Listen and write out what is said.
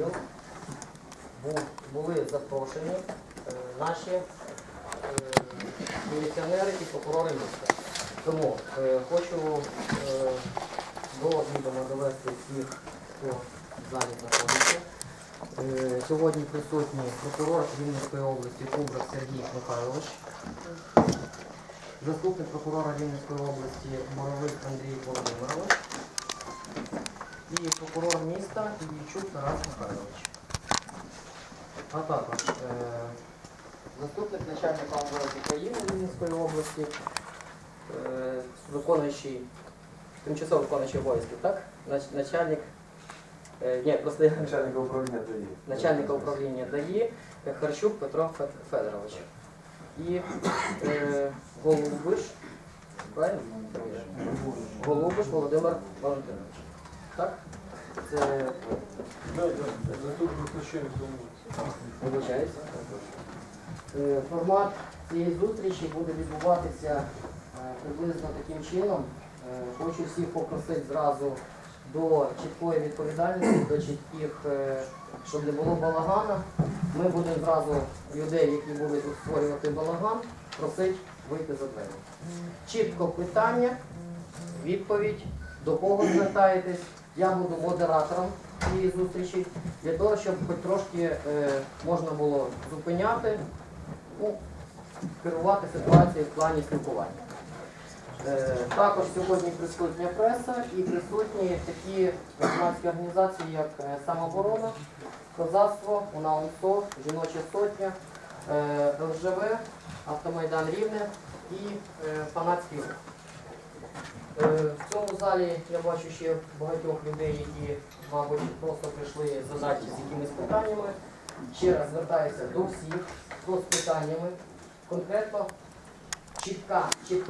відділ були запрошені е, наші е, міліціонери і прокурори міста. Тому е, хочу до відома довести всіх, хто в залі знаходиться. Сьогодні присутній прокурор Вінницької області Кубрак Сергій Михайлович, заступник прокурора Вінницької області Боровик Андрій Володимирович і прокурор міста Ільчук Тарас Михайлович. А також е, заступник начальника МВС України Вінницької області, е, виконуючий, тимчасово виконуючий обов'язків, так? Нач- Начальник, е, ні, просто Начальника управління ДАІ. начальника управління ДАІ Харчук Петро Федорович. І е, Голубиш, правильно? Голубиш Володимир Валентинович. Так? Це вибачаюся. Е, Формат цієї зустрічі буде відбуватися е, приблизно таким чином. Е, Хочу всіх попросити зразу до чіткої відповідальності, до чітких, щоб не було балагана. Ми будемо зразу людей, які будуть створювати балаган, просити вийти за двері. Чітко питання, відповідь, до кого звертаєтесь. Я буду модератором цієї зустрічі для того, щоб хоч трошки е, можна було зупиняти, ну, керувати ситуацією в плані спілкування. Е, Також сьогодні присутня преса і присутні такі громадські організації, як е, самооборона, козацтво, УНАУНСО, Жіноча сотня, ЛЖВ, Автомайдан Рівне і фанатський рух. Е, В цьому залі я бачу ще багатьох людей, які, мабуть, просто прийшли задачі з якимись питаннями. Ще раз звертаюся до всіх, хто з питаннями. Конкретно чітка, чітка